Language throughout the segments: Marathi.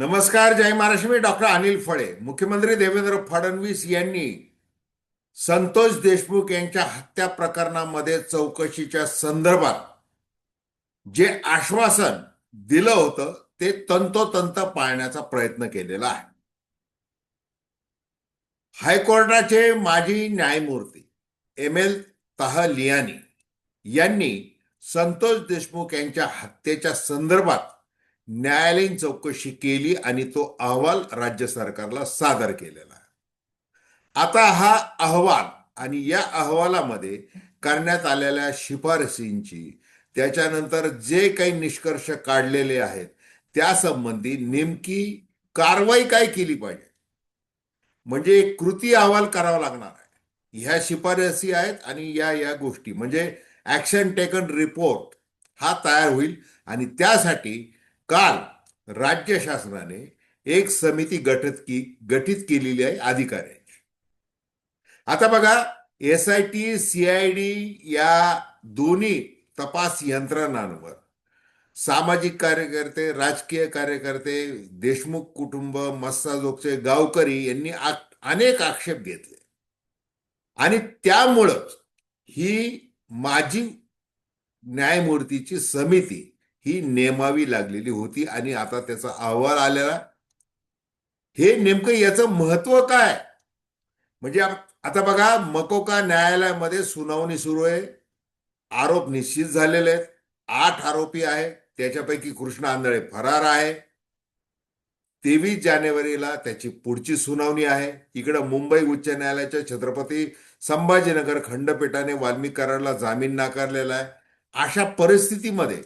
नमस्कार जय महाराष्ट्र मी डॉक्टर अनिल फळे मुख्यमंत्री देवेंद्र फडणवीस यांनी संतोष देशमुख यांच्या हत्या प्रकरणामध्ये चौकशीच्या संदर्भात जे आश्वासन दिलं होतं ते तंतोतंत पाळण्याचा प्रयत्न केलेला आहे. हायकोर्टाचे माजी न्यायमूर्ती एम एल तहलियानी यांनी संतोष देशमुख यांच्या हत्येच्या संदर्भात न्यायालयीन चौकशी केली आणि तो अहवाल राज्य सरकारला सादर केलेला आहे. आता हा अहवाल आणि या अहवालामध्ये करण्यात आलेल्या शिफारसींची त्याच्यानंतर जे काही निष्कर्ष काढलेले आहेत त्यासंबंधी नेमकी कारवाई काय केली पाहिजे? म्हणजे कृती अहवाल करावा लागणार आहे. ह्या शिफारसी आहेत आणि या या गोष्टी. म्हणजे ऍक्शन टेकन रिपोर्ट हा तयार होईल आणि त्यासाठी काल राज्य शासनाने एक समिती गठित की गठीत केलेली आहे अधिकाऱ्यांची. आता बघा एस आय टी सीआयडी या दोन्ही तपास यंत्रणांवर सामाजिक कार्यकर्ते राजकीय कार्यकर्ते देशमुख कुटुंब मस्साजोगचे गावकरी यांनी अनेक आक्षेप घेतले. आणि त्यामुळंच ही माजी न्यायमूर्तीची समिती ही नेमावी लागलेली होती आणि आता त्याचा अहवाल आलेला. हे नेमकं याचं महत्त्व काय? म्हणजे आता बघा मकोका न्यायालयामध्ये सुनावणी सुरू आहे. आरोप निश्चित झालेले आहेत. आठ आरोपी आहे. त्याच्यापैकी कृष्ण आंधळे फरार आहे. तेवीस जानेवारीला त्याची पुढची सुनावणी आहे. इकडं मुंबई उच्च न्यायालयाच्या छत्रपती संभाजीनगर खंडपीठाने वाल्मिक कराडला जामीन नाकारलेला आहे. अशा परिस्थितीमध्ये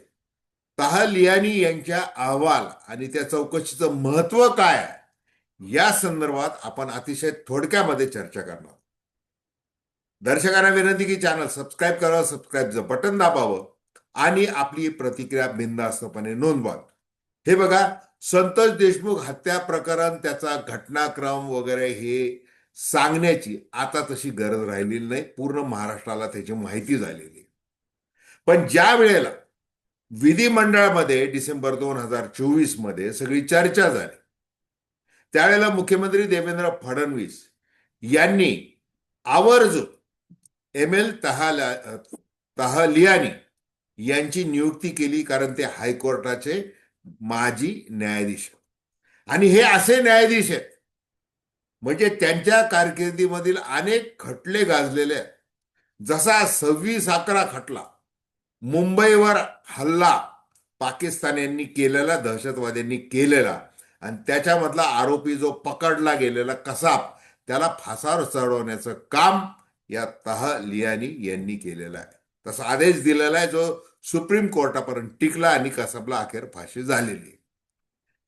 तहलियानी यांच्या अहवाल आणि त्या चौकशीचं महत्त्व काय आहे? या संदर्भात आपण अतिशय थोडक्यामध्ये चर्चा करणार. दर्शकांना विनंती की चॅनल सबस्क्राईब करावं सबस्क्राईबचं बटन दाबावं आणि आपली प्रतिक्रिया बिनधास्तपणे नोंदवावी हे बघा संतोष देशमुख हत्या प्रकरण त्याचा घटनाक्रम वगैरे हे सांगण्याची आता तशी गरज राहिलेली नाही. पूर्ण महाराष्ट्राला त्याची माहिती झालेली आहे. पण ज्या वेळेला विधिमंडळामध्ये डिसेंबर दोन हजार चोवीसमध्ये सगळी चर्चा झाली. त्यावेळेला मुख्यमंत्री देवेंद्र फडणवीस यांनी आवर्जून एम एल तहाला तहलियानी यांची नियुक्ती केली कारण ते हायकोर्टाचे माजी न्यायाधीश आणि हे असे न्यायाधीश आहेत म्हणजे त्यांच्या कारकिर्दीमधील अनेक खटले गाजलेले आहेत. जसा सव्वीस अकरा खटला मुंबईवर हल्ला पाकिस्तान्यांनी केलेला दहशतवाद्यांनी केलेला आणि त्याच्यामधला आरोपी जो पकडला गेलेला कसाब त्याला फासावर चढवण्याचं काम या तहलियानी यांनी केलेलं आहे. तसा आदेश दिलेला आहे जो सुप्रीम कोर्टापर्यंत टिकला आणि कसाबला अखेर फाशी झालेली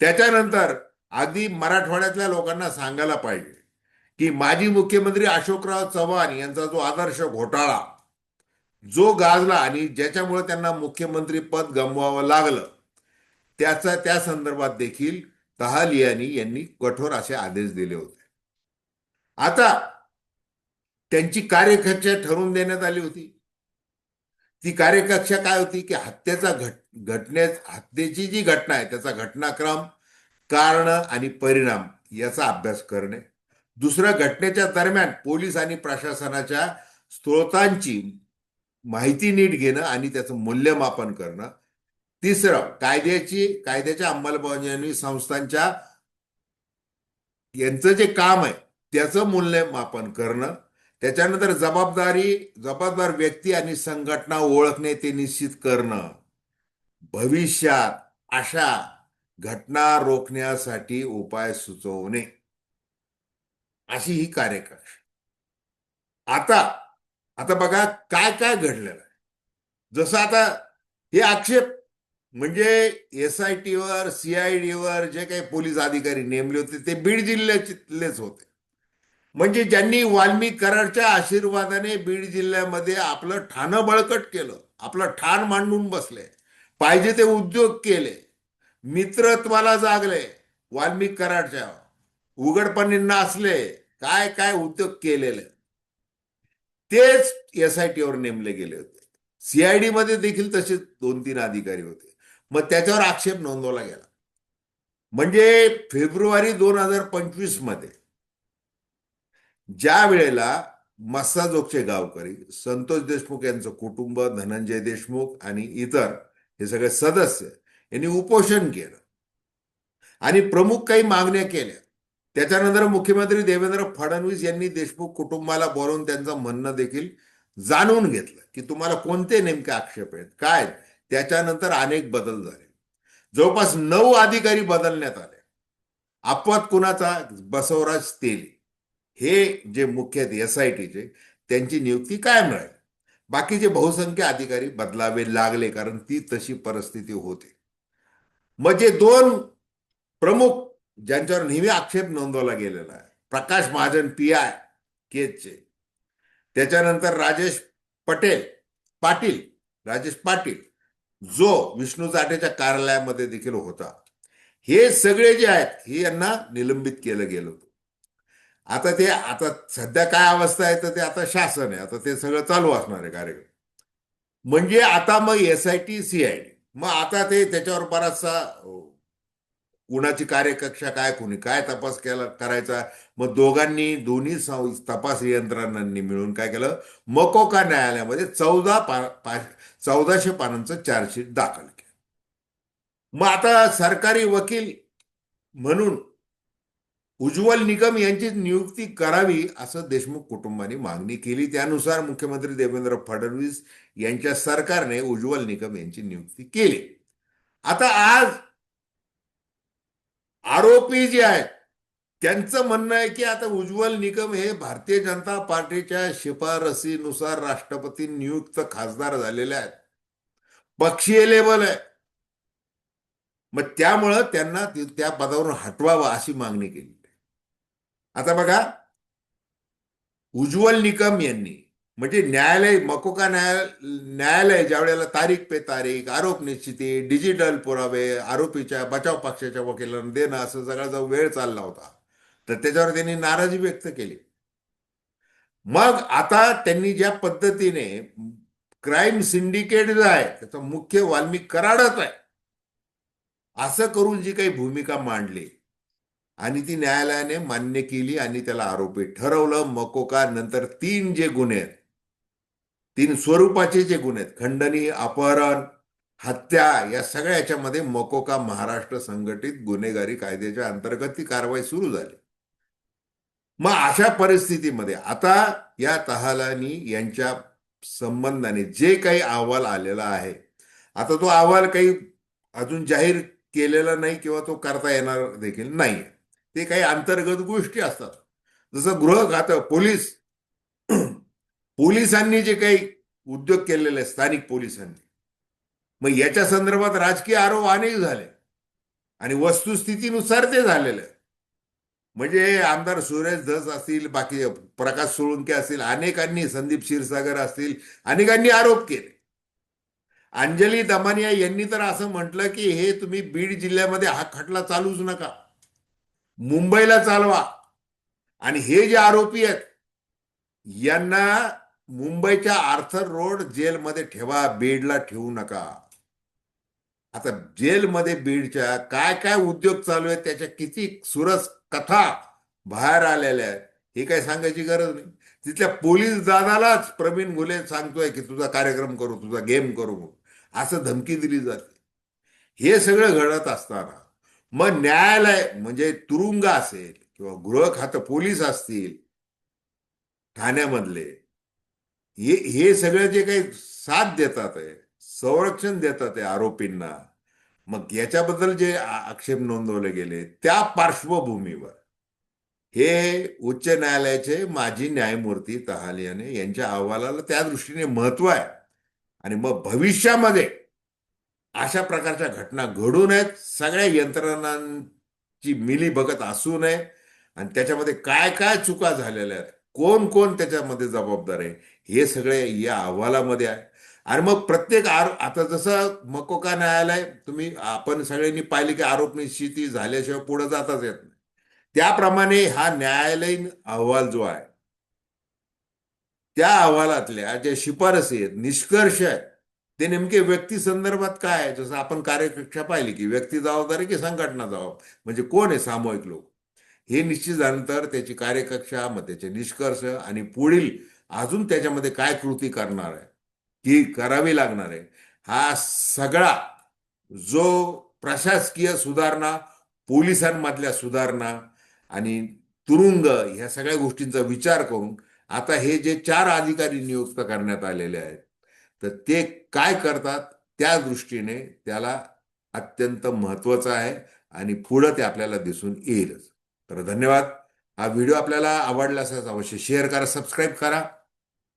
त्याच्यानंतर आधी मराठवाड्यातल्या लोकांना सांगायला पाहिजे की माजी मुख्यमंत्री अशोकराव चव्हाण यांचा जो आदर्श घोटाळा जो गाजला आणि ज्याच्यामुळे त्यांना मुख्यमंत्री पद गमवावं लागलं त्याचा त्या संदर्भात देखील तहालियानी यांनी कठोर असे आदेश दिले होते. आता त्यांची कार्यकक्षा ठरवून देण्यात आली होती. ती कार्यकक्षा काय होती की हत्येचा घट घटने हत्येची जी घटना आहे त्याचा घटनाक्रम कारण आणि परिणाम याचा अभ्यास करणे. दुसरं घटनेच्या दरम्यान पोलीस आणि प्रशासनाच्या स्त्रोतांची माहिती नीट घेणं आणि त्याचं मूल्यमापन करणं. तिसरं कायद्याची कायद्याच्या अंमलबजावणी संस्थांच्या यांचं जे काम आहे त्याचं मूल्यमापन करणं. त्याच्यानंतर जबाबदारी जबाबदार व्यक्ती आणि संघटना ओळखणे ते निश्चित करणं. भविष्यात अशा घटना रोखण्यासाठी उपाय सुचवणे. अशी ही कार्यकक्षा. आता आता बघा काय काय घडलेलं आहे. जसं आता हे आक्षेप म्हणजे एस आय टीवर सीआयडीवर जे काही पोलीस अधिकारी नेमले होते ते बीड जिल्ह्यातलेच होते. म्हणजे ज्यांनी वाल्मिक करारच्या आशीर्वादाने बीड जिल्ह्यामध्ये आपलं ठाणं बळकट केलं आपलं ठाण मांडून बसले पाहिजे ते उद्योग केले मित्रत्वाला जागले वाल्मिक करारच्या उघडपणे नाचले काय काय उद्योग केलेले. तेच एस आय टीवर नेमले गेले होते. सीआयडी मध्ये देखील तसे दोन तीन अधिकारी होते. मग त्याच्यावर आक्षेप नोंदवला गेला. म्हणजे फेब्रुवारी दोन हजार पंचवीसमध्ये ज्या वेळेला मस्साजोगचे गावकरी संतोष देशमुख यांचं कुटुंब धनंजय देशमुख आणि इतर हे सगळे सदस्य यांनी उपोषण केलं. आणि प्रमुख काही मागण्या केल्या. त्याच्यानंतर मुख्यमंत्री देवेंद्र फडणवीस यांनी देशमुख कुटुंबाला बोलवून त्यांचं म्हणणं देखील जाणून घेतलं की तुम्हाला कोणते नेमके आक्षेप आहेत? काय? त्याच्यानंतर अनेक बदल झाले. जवळपास नऊ अधिकारी बदलण्यात आले. अपवाद कुणाचा? बसवराज तेली. हे जे मुख्य आहेत एस आय टीचे त्यांची नियुक्ती कायम राहील बाकीचे बहुसंख्य अधिकारी बदलावे लागले कारण ती तशी परिस्थिती होते. मग जे दोन प्रमुख ज्यांच्यावर नेहमी आक्षेप नोंदवला गेलेला आहे. प्रकाश महाजन पी आय केजचे त्याच्यानंतर राजेश पटेल पाटील राजेश पाटील जो विष्णू चाटेच्या कार्यालयामध्ये देखील होता. हे सगळे जे आहेत हे यांना निलंबित केलं गेलं होतं. आता ते आता सध्या काय अवस्था आहे तर ते आता शासन आहे. आता ते सगळं चालू असणार आहे कार्यक्रम. म्हणजे आता मग S I T C I D मग आता ते त्याच्यावर बराचसा कुणाची कार्यकक्षा काय कुणी काय तपास केला करायचा? मग दोघांनी दोन्ही तपास यंत्रणांनी मिळून काय केलं? मकोका न्यायालयामध्ये चौदा पा पा चौदाशे पानांचं चार्जशीट दाखल केलं. मग आता सरकारी वकील म्हणून उज्ज्वल निगम यांची नियुक्ती करावी असं देशमुख कुटुंबाने मागणी केली. त्यानुसार मुख्यमंत्री देवेंद्र फडणवीस यांच्या सरकारने उज्ज्वल निगम यांची नियुक्ती केली. आता आज आरोपी जे आहेत त्यांचं म्हणणं आहे की आता उज्ज्वल निकम हे भारतीय जनता पार्टीच्या शिफारसीनुसार राष्ट्रपती नियुक्त खासदार झालेले आहेत. पक्षीय लेबल आहे. मग त्यामुळं त्यांना त्या पदावरून हटवावं अशी मागणी केली. आता बघा उज्ज्वल निकम यांनी म्हणजे न्यायालय मकोका न्यायालय न्यायालय ज्या वेळेला तारीख पे तारीख आरोप निश्चिती डिजिटल पुरावे आरोपीच्या बचाव पक्षाच्या वकिलांना देणं असं सगळा जो वेळ चालला होता तर त्याच्यावर त्यांनी नाराजी व्यक्त केली. मग आता त्यांनी ज्या पद्धतीने क्राईम सिंडिकेट जो आहे त्याचा मुख्य वाल्मिक कराडच आहे असं करून जी काही भूमिका मांडली आणि ती न्यायालयाने मान्य केली आणि त्याला आरोपी ठरवलं मकोका नंतर तीन जे गुन्हे आहेत तीन स्वरूपाचे जे गुन्हे आहेत खंडणी अपहरण हत्या या सगळ्या याच्यामध्ये मकोका महाराष्ट्र संघटित गुन्हेगारी कायद्याच्या अंतर्गत ती कारवाई सुरू झाली. मग अशा परिस्थितीमध्ये आता या तहालानी यांच्या संबंधाने जे काही अहवाल आलेला आहे आता तो अहवाल काही अजून जाहीर केलेला नाही किंवा तो करता येणार देखील नाही ते काही अंतर्गत गोष्टी असतात. जसं गृह खातं पोलीस पोलिसांनी जे काही उद्योग केलेले स्थानिक पोलिसांनी मग याच्या संदर्भात राजकीय आरोप अनेक झाले. आणि वस्तुस्थितीनुसार ते झालेलं आहे म्हणजे आमदार सुरेश धस असतील बाकी प्रकाश सोळुंके असतील अनेकांनी संदीप क्षीरसागर असतील अनेकांनी आरोप केले. अंजली दमानिया यांनी तर असं म्हटलं की हे तुम्ही बीड जिल्ह्यामध्ये हा खटला चालूच नका. मुंबईला चालवा. आणि हे जे आरोपी आहेत यांना मुंबईच्या आर्थर रोड जेलमध्ये ठेवा बीडला ठेवू नका. आता जेलमध्ये बीडच्या काय काय उद्योग चालू आहेत त्याच्या किती सुरस कथा बाहेर आलेल्या आहेत हे काय सांगायची गरज नाही. तिथल्या पोलीस दादालाच प्रवीण घुले सांगतोय की तुझा कार्यक्रम करू तुझा गेम करू असं धमकी दिली जाते. हे सगळं घडत असताना मग न्यायालय म्हणजे तुरुंग असेल किंवा गृह खातं पोलीस असतील ठाण्यामधले हे हे सगळं जे काही साथ देतात आहे संरक्षण देतात आहे आरोपींना मग याच्याबद्दल जे आक्षेप नोंदवले गेले त्या पार्श्वभूमीवर हे उच्च न्यायालयाचे माजी न्यायमूर्ती तहालियाने यांच्या अहवालाला त्या दृष्टीने महत्त्व आहे. आणि मग भविष्यामध्ये अशा प्रकारच्या घटना घडू नयेत सगळ्या यंत्रणांची मिली बघत असू नये आणि त्याच्यामध्ये काय काय चुका झालेल्या आहेत कोण कोण त्याच्यामध्ये जबाबदार आहे? हे सगळे या अहवालामध्ये आहे. आणि मग प्रत्येक आरो आता जसं मकोका न्यायालय तुम्ही आपण सगळ्यांनी पाहिले की आरोप निश्चिती झाल्याशिवाय पुढे जाताच येत नाही. त्याप्रमाणे हा न्यायालयीन अहवाल जो आहे त्या अहवालातल्या ज्या शिफारसी आहेत निष्कर्ष आहेत ते नेमके व्यक्ती संदर्भात काय आहे? जसं आपण कार्यकक्षा पाहिली की व्यक्ती जबाबदारी की संघटना जबाब म्हणजे कोण आहे सामूहिक लोक? हे निश्चित झाल्यानंतर त्याची कार्यकक्षा मग त्याचे निष्कर्ष आणि पुढील अजून त्याच्यामध्ये काय कृती करणार आहे ती करावी लागणार आहे हा सगळा जो प्रशासकीय सुधारणा पोलिसांमधल्या सुधारणा आणि तुरुंग ह्या सगळ्या गोष्टींचा विचार करून आता हे जे चार अधिकारी नियुक्त करण्यात आलेले आहेत तर ते काय करतात त्या दृष्टीने त्याला अत्यंत महत्वाचं आहे आणि पुढं ते आपल्याला दिसून येईलच. तर धन्यवाद. हा व्हिडिओ आपल्याला आवडला असेल अवश्य शेअर करा सबस्क्राईब करा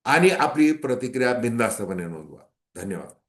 आणि आपली प्रतिक्रिया बिंदास्तपणे नोंदवा. धन्यवाद.